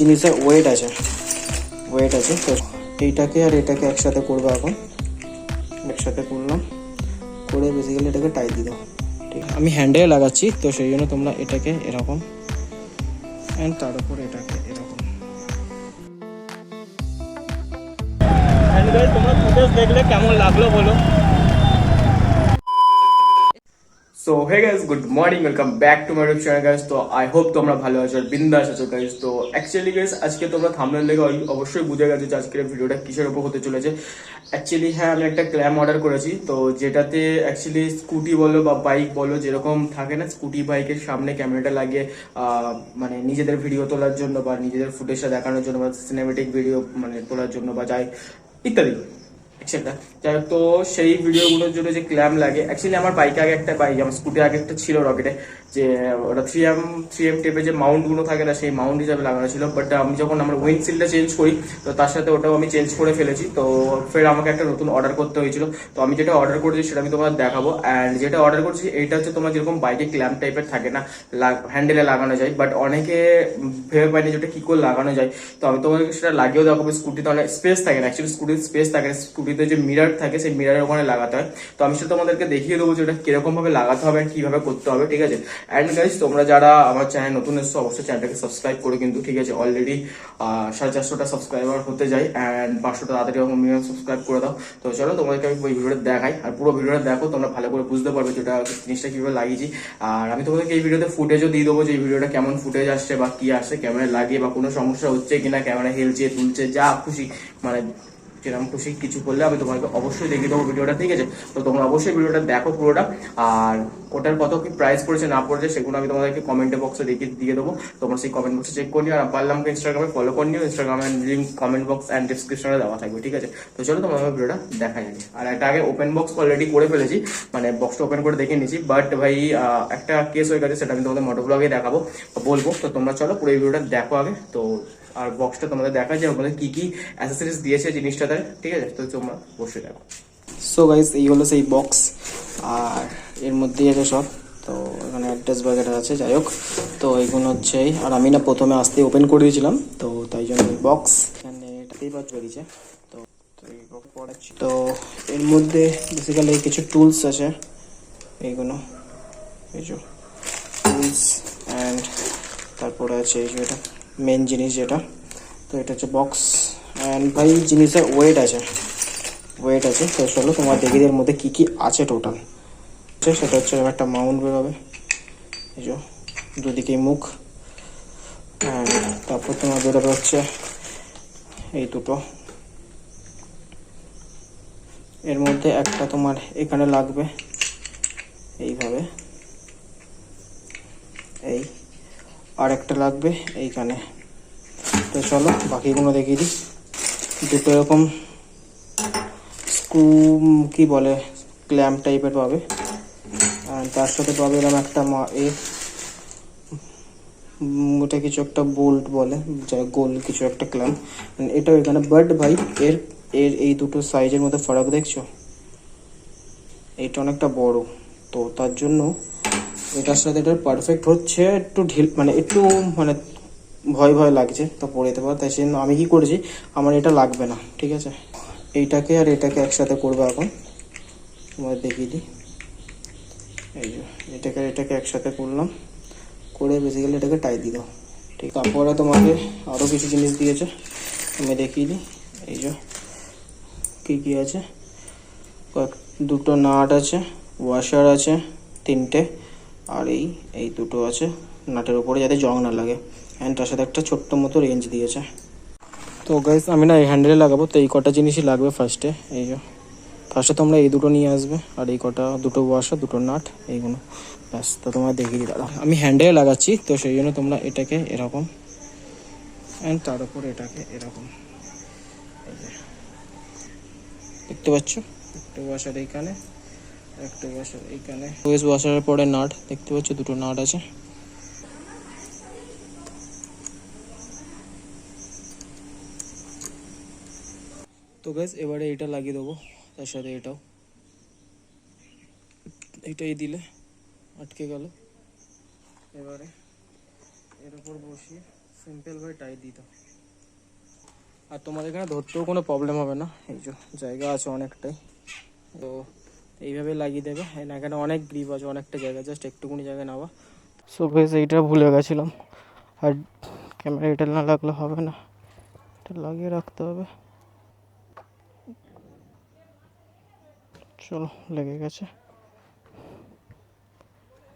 জিনিসের ওয়েট আছে। ওয়েট আছে, তো এইটাকে আর এটাকে একসাথে করব এখন। একসাথে করলাম। করে বেসিক্যালি এটাকে টাই দিয়ে দাও ঠিক? আমি হ্যান্ডেলে লাগাচ্ছি, তো সেই জন্য তোমরা এটাকে এরকম অ্যান্ড তার উপর এটাকে এরকম। তোমরা ফুটেজ দেখলে কেমন লাগল বলো? So hey guys good morning welcome back to my channel guys তো আই হোপ তোমরা ভালো আছো আর বিন্দাস আছো গাইস তো অ্যাকচুয়ালি গাইস আজকে তোমরা থামনেল দেখে অবশ্যই বুঝে গেছো যে আজকের ভিডিওটা কিসের উপর হতে চলেছে। অ্যাকচুয়ালি হ্যাঁ আমি একটা ক্ল্যাম অর্ডার করেছি। তো যেটাতে অ্যাকচুয়ালি স্কুটি বলো বা বাইক বলো যেরকম থাকে না স্কুটি বাইকের সামনে ক্যামেরাটা আহ, মানে নিজেদের ভিডিও তোলার জন্য বা নিজেদের ফুটেজটা দেখানোর জন্য বা সিনেমেটিক ভিডিও মানে তোলার জন্য বা যাই ইত্যাদি সেটা যাই তো সেই ভিডিওগুলোর জন্য যে ক্ল্যাম লাগে অ্যাকচুয়ালি আমার বাইকে আগে একটা বাইক আমার স্কুটি আগে একটা ছিল রকেটে যে, ওটা থ্রি এম থ্রি এম টেপে যে মাউন্টগুলো থাকে না, সেই মাউন্ট হিসাবে লাগানো ছিল। বাট আমি যখন আমার উইন্ডশিল্ডটা চেঞ্জ করি, তো তার সাথে ওটাও আমি চেঞ্জ করে ফেলেছি। তো ফের আমাকে একটা নতুন অর্ডার করতে হয়েছিল। তো আমি যেটা অর্ডার করেছি, সেটা আমি তোমার দেখাবো। অ্যান্ড যেটা অর্ডার করছি এইটা হচ্ছে তোমার যেরকম বাইকে ক্ল্যাম্প টাইপের থাকে না হ্যান্ডেলে লাগানো যায়। বাট অনেকে ভেবে পায়নি যে ওটা কি করে লাগানো যায়। তো আমি তোমাকে সেটা লাগিয়েও দেখাবো স্কুটিতে অনেক স্পেস থাকে না অ্যাকচুয়ালি স্কুটির স্পেস থাকে না। স্কুটিতে যে মিরার থাকে, সেই মিরারের ওখানে লাগাতে হয়। তো আমি সেটা তোমাদেরকে দেখিয়ে দেবো যে ওটা কীরকম ভাবে লাগাতে হবে, কীভাবে করতে হবে, ঠিক আছে? অ্যান্ড গাইজ তোমরা যারা আমার চ্যানেল নতুন এসছো, অবশ্যই চ্যানেলটাকে সাবস্ক্রাইব করে কিন্তু, ঠিক আছে? অলরেডি সাড়ে চারশোটা সাবস্ক্রাইবার হতে যায় অ্যান্ড পাঁচশোটা তাড়াতাড়ি মিনিমাম সাবস্ক্রাইব করে দাও। তো চলো, তোমাদেরকে আমি ওই ভিডিওটা দেখাই। আর পুরো ভিডিওটা দেখো, তোমরা ভালো করে বুঝতে পারবে যেটা জিনিসটা কীভাবে লাগিয়েছি। আর আমি তোমাদেরকে এই ভিডিওতে ফুটেজও দিয়ে দেবো যে এই ভিডিওটা কেমন ফুটেজ আসছে বা কি আসছে ক্যামেরা লাগিয়ে বা কোনো সমস্যা হচ্ছে কিনা ক্যামেরা হেলছে তুলছে যা খুশি মানে যেরকম খুশি কিছু করলে আমি তোমাকে অবশ্যই দেখিয়ে দেবো ভিডিওটা, ঠিক আছে? তো তোমরা অবশ্যই ভিডিওটা দেখো পুরোটা। আর ওটার কত কি প্রাইস পড়েছে, না পড়েছে, সেগুলো আমি তোমাদেরকে কমেন্ট বক্সে দেখিয়ে, দিয়ে দেবো। তোমরা সেই কমেন্ট বক্সে চেক করে নিও, আর পারলাম ইনস্টাগ্রামে ফলো করে নিও। ইনস্টাগ্রামের লিঙ্ক কমেন্ট বক্স অ্যান্ড ডিসক্রিপশনে দেওয়া থাকবে, ঠিক আছে? তো চলো তোমার ভিডিওটা দেখা যাবে আর একটা আগে ওপেন বক্স অলরেডি করে ফেলেছি মানে বক্সটা ওপেন করে দেখে নিয়েছি। বাট ভাই একটা কেস হয়ে গেছে, সেটা আমি তোমাদের মোটো ব্লগে দেখাবো, বলব। তো তোমরা চলো পুরো এই ভিডিওটা দেখো আগে। তো আর বক্সটা তোমাদের দেখা যায় ওখানে কি কি অ্যাসেসরিজ দিয়েছে জিনিসটাতে ঠিক আছে? তো তোমরা বসে দেখো। সো গাইস এই হলো সেই বক্স আর এর মধ্যেই আছে সব। তো এখানে অ্যাড্রেস বাগেরা আছে, যাই হোক। তো এইগুলো হচ্ছে আর আমি না প্রথমে আসতে ওপেন করে দিয়েছিলাম, তো তাই জন্য বক্স এখানে এটাতেই বাজ বেরিয়েছে। তো। তো এর মধ্যে বেসিক্যালি কিছু টুলস আছে এইগুলো এই যে টুলস অ্যান্ড তারপরে আছে এই যে এটা। মেন জিনিস যেটা, তো এটা হচ্ছে বক্স অ্যান্ড ভাই জিনিসের ওয়েট আছে ওয়েট আছে, তো চলো তোমার দেখিয়ে মধ্যে কি কি আছে টোটাল সেটা হচ্ছে একটা মাউন্ট বেরোবে। এই যে, দুদিকেই মুখ। তারপর তোমার বেরোবে হচ্ছে এই দুটো। এর মধ্যে একটা তোমার এখানে লাগবে, এইভাবে এই আর একটা লাগবে এইখানে। তো চলো, বাকিগুলো দেখিয়ে দিই। দুটো এরকম স্ক্রু কি বলে, ক্ল্যাম্প টাইপের পাবে। তার সাথে পাবে এরকম একটা এ ওটা কিছু একটা বোল্ট বলে, যা গোল কিছু একটা ক্ল্যাম্প। এটাও এখানে বাট ভাই, এর এর এই দুটো সাইজের মধ্যে ফারাক দেখছ? এটা অনেকটা বড়। তো তার জন্য এটার সাথে এটা পারফেক্ট হচ্ছে একটু ঢিল মানে একটু মানে ভয় ভয় লাগছে তো পরে পারে, তাই জন্য আমি কি করেছি, আমার এটা লাগবে না, ঠিক আছে? এইটাকে আর এটাকে একসাথে করব এখন। তোমার দেখিয়ে দিই। এই এটাকে আর এটাকে একসাথে করলাম। করে বেসিক্যালি এটাকে টাই দিয়ে দাও, ঠিক তারপরে তোমাকে আরও কিছু জিনিস দিয়েছে, আমি দেখিয়ে দিই। এই যে, কী কী আছে? দুটো নাট আছে ওয়াশার আছে, তিনটে। আর এই এই দুটো আছে। নাটের উপরে যাতে জং না লাগে। অ্যান্ড তার সাথে একটা ছোট্ট মতো রেঞ্জ দিয়েছে। তো গাইস আমি না এই হ্যান্ডেলে লাগাবো। তো এই কটা জিনিসই লাগবে ফার্স্টে এই যে ফার্স্টে তোমরা এই দুটো নিয়ে আসবে। আর এই কটা, দুটো ওয়াশার দুটো নাট, এইগুলো। ব্যাস, তো তোমরা দেখিয়ে দাদা আমি হ্যান্ডেলে লাগাচ্ছি, তো সেই জন্য তোমরা এটাকে এরকম। অ্যান্ড তার উপর এটাকে এরকম। দেখতে পাচ্ছ? একটা ওয়াশার এইখানে। একটা ওয়াশার এইখানে ওয়েস ওয়াশারের পরে নাট, দেখতে পাচ্ছ দুটো নাট আছে। তো গ্যাস এবারে এটা লাগিয়ে দেবো, তার সাথে এটাও। এটাই দিলে, আটকে গেল। এবারে এর উপর বসিয়ে সিম্পল ভাই টাই দিত আর তোমাদের এখানে ধরতেও কোনো প্রবলেম হবে না, এই যে জায়গা আছে অনেকটাই। তো এইভাবে লাগিয়ে দেবে। না, এখানে অনেক গ্রিপ আছে, অনেকটা জায়গা জাস্ট একটুকুনি জায়গায় নেওয়া সো বেশ এইটা ভুলে গেছিলাম। আর ক্যামেরা এটা না লাগলে হবে না। এটা লাগিয়ে রাখতে হবে। চলো, লেগে গেছে।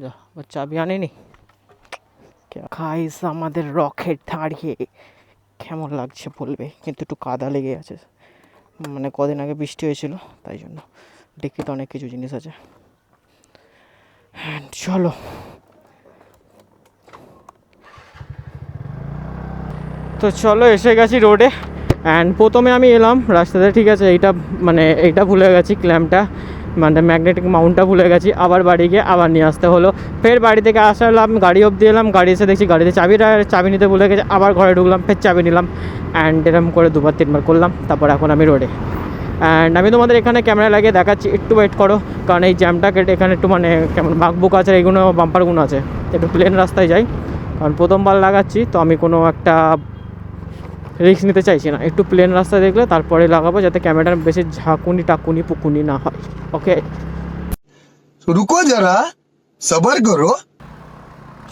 যা ও চাবি আনেনি? খাইস আমাদের রকেট দাঁড়িয়ে। কেমন লাগছে বলবে? কিন্তু একটু কাদা লেগে আছে। মানে কদিন আগে বৃষ্টি হয়েছিল, তাই জন্য। ডিকিতে অনেক কিছু জিনিস আছে। চলো। তো চলো, এসে গেছি রোডে। অ্যান্ড প্রথমে আমি এলাম রাস্তাতে, ঠিক আছে? এইটা মানে এইটা ভুলে গেছি, ক্ল্যাম্পটা। মানে ম্যাগনেটিক মাউন্টটা ভুলে গেছি। আবার বাড়ি গিয়ে আবার নিয়ে আসতে হলো। ফের বাড়ি থেকে আসলাম গাড়ি অবধি এলাম। গাড়ি এসে দেখছি গাড়িতে চাবি চাবি নিতে ভুলে গেছে। আবার ঘরে ঢুকলাম, ফের চাবি নিলাম। অ্যান্ড এরকম করে দুবার, তিনবার করলাম। তারপর এখন আমি রোডে। অ্যান্ড আমি তোমাদের এখানে ক্যামেরা লাগিয়ে দেখাচ্ছি একটু ওয়েট করো কারণ এই জ্যামটা কেটে এখানে একটু মানে কেমন বাঁকবুক আছে এইগুলো বাম্পারগুলো আছে। একটু প্লেন রাস্তায় যাই কারণ প্রথমবার লাগাচ্ছি তো আমি কোনো একটা রিস্ক নিতে চাইছি না। একটু প্লেন রাস্তা দেখলে তারপরে লাগাবো যাতে ক্যামেরার বেশি ঝাঁকুনি টাকুনি পুকুনি না হয়। ওকে রুকো যারা সবার করো।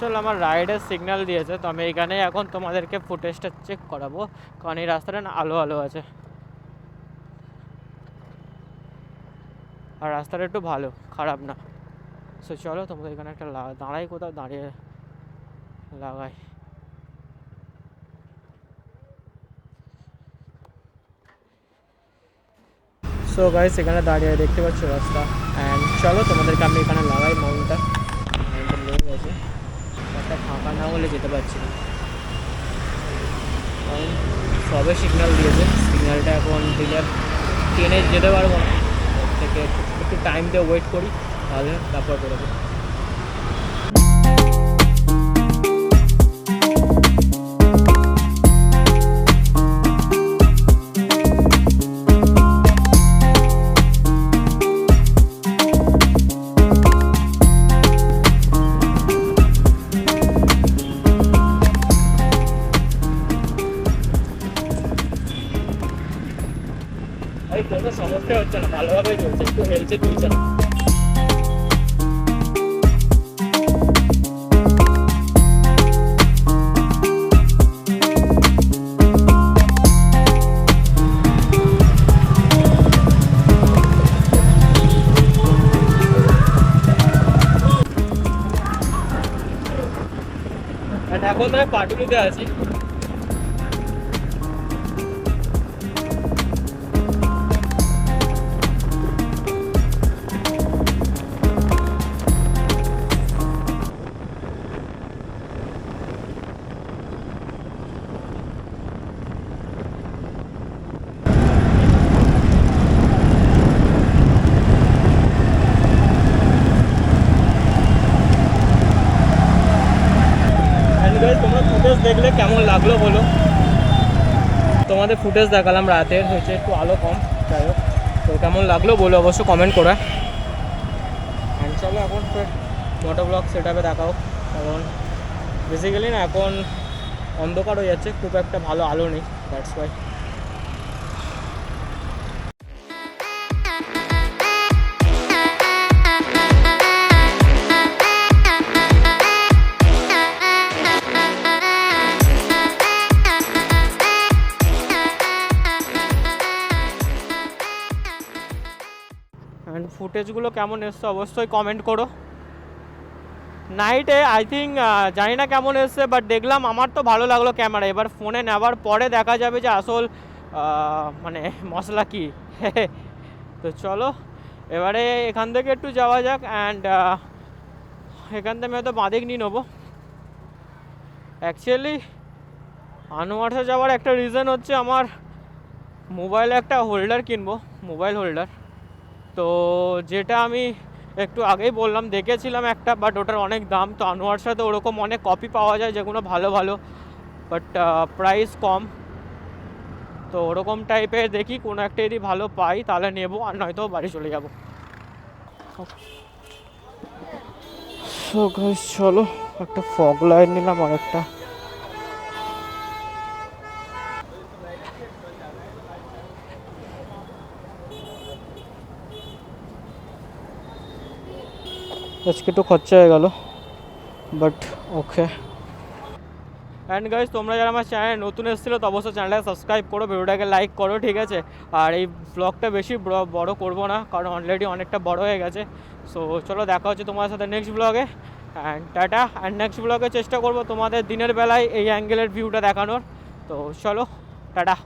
চলো আমার রাইডের সিগন্যাল দিয়েছে তো আমি এখানে এখন তোমাদেরকে ফুটেজটা চেক করাবো কারণ এই রাস্তাটা না আলো আলো আছে। আর রাস্তাটা একটু ভালো, খারাপ না। সো চলো তোমাদের এখানে একটা দাঁড়াই কোথাও, দাঁড়িয়ে লাগাই। সো গাইস এখানে দাঁড়িয়ে দেখতে পাচ্ছ রাস্তা। অ্যান্ড চলো তোমাদেরকে আমি এখানে লাগাই মাউন্টটা একটা ফাঁকা না হলে যেতে পারছি না। সবে সিগন্যাল দিয়েছে। সিগন্যালটা এখন দিলে ট্রেনে যেতে পারব না। একটু টাইম দিয়ে ওয়েট করি তাহলে তারপর বেরোবো ভালোভাবে চলছে একটু হেলছে তুলছে না And এখন আমি পাটুলিতে আছি। লাগল বলো তোমাদের ফুটেজ দেখালাম রাতের, হয়েছে একটু আলো কম, যাই হোক। তো কেমন লাগল বলো অবশ্য কমেন্ট করে। চলো এখন মোটো ব্লগ সেট আপে দেখাও কারণ বেসিক্যালি না, এখন অন্ধকার হয়ে যাচ্ছে, খুব একটা ভালো আলো নেই দ্যাটস ওয়াই ফুটেজগুলো কেমন এসছে অবশ্যই কমেন্ট করো। নাইটে আই থিঙ্ক জানি না কেমন এসছে বাট দেখলাম আমার তো ভালো লাগল ক্যামেরা এবার ফোনে নেওয়ার পরে দেখা যাবে যে আসল মানে মশলা কি। তো চলো, এবারে এখান থেকে একটু যাওয়া যাক অ্যান্ড এখান থেকে আমি হয়তো বাঁদিক নিয়ে নেব। অ্যাকচুয়ালি আনোয়ারসে যাওয়ার একটা রিজন হচ্ছে আমার মোবাইলে একটা হোল্ডার কিনবো মোবাইল হোল্ডার তো যেটা আমি একটু আগেই বললাম, দেখেছিলাম একটা বাট ওটার অনেক দাম। তো আনোয়ার সাথে ওরকম অনেক কপি পাওয়া যায়, যেগুলো ভালো ভালো। বাট প্রাইস কম। তো ওরকম টাইপের দেখি, কোনো একটা যদি ভালো পাই, তাহলে নেব, আর নয়তো বাড়ি চলে যাব। চলো, একটা ফগ লাইট নিলাম আর একটা আজকে একটু খরচা হয়ে গেল বাট ওকে অ্যান্ড গাইজ তোমরা যারা আমার চ্যানেলে নতুন এসেছিল তো অবশ্যই চ্যানেলটাকে সাবস্ক্রাইব করো, ভিডিওটাকে লাইক করো, ঠিক আছে? আর এই ব্লগটা বেশি বড়- করব না, কারণ অলরেডি অনেকটা বড় হয়ে গেছে। সো চলো দেখা হচ্ছে তোমার সাথে নেক্সট ব্লগে অ্যান্ড টাটা। অ্যান্ড নেক্সট ব্লগে চেষ্টা করব তোমাদের দিনের বেলায় এই অ্যাঙ্গেলের ভিউটা দেখানোর। তো চলো, টাটা।